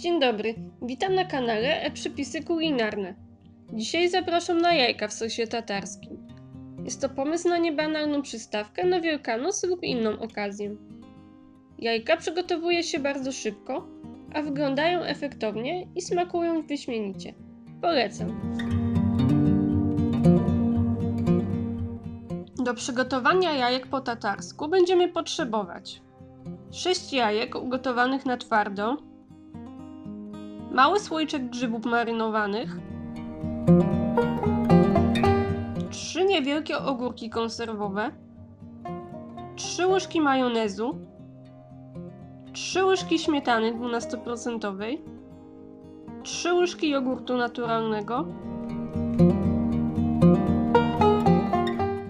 Dzień dobry, witam na kanale e-przepisy kulinarne. Dzisiaj zapraszam na jajka w sosie tatarskim. Jest to pomysł na niebanalną przystawkę na Wielkanoc lub inną okazję. Jajka przygotowuje się bardzo szybko, a wyglądają efektownie i smakują wyśmienicie. Polecam. Do przygotowania jajek po tatarsku będziemy potrzebować 6 jajek ugotowanych na twardo, mały słoiczek grzybów marynowanych, 3 niewielkie ogórki konserwowe, 3 łyżki majonezu, 3 łyżki śmietany 12%, 3 łyżki jogurtu naturalnego,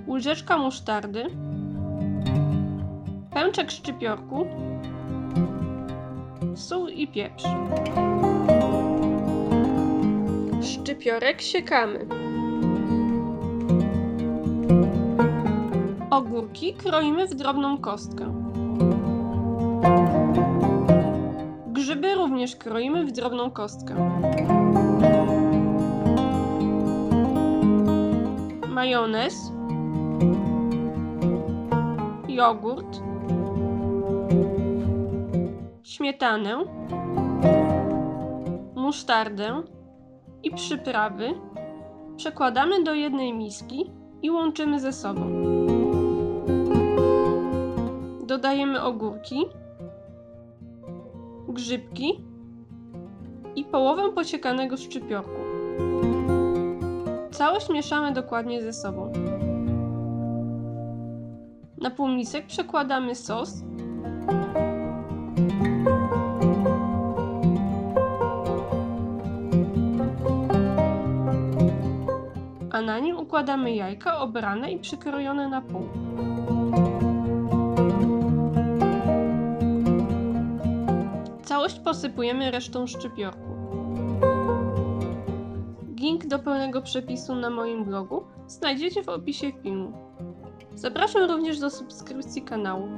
łyżeczka musztardy, pęczek szczypiorku, sól i pieprz. Szczypiorek siekamy. Ogórki kroimy w drobną kostkę. Grzyby również kroimy w drobną kostkę. Majonez, jogurt, śmietanę, musztardę i przyprawy przekładamy do jednej miski i łączymy ze sobą. Dodajemy ogórki, grzybki i połowę pociekanego szczypiorku. Całość mieszamy dokładnie ze sobą. Na półmisek przekładamy sos a na nim układamy jajka obrane i przykrojone na pół. Całość posypujemy resztą szczypiorku. Link do pełnego przepisu na moim blogu znajdziecie w opisie filmu. Zapraszam również do subskrypcji kanału.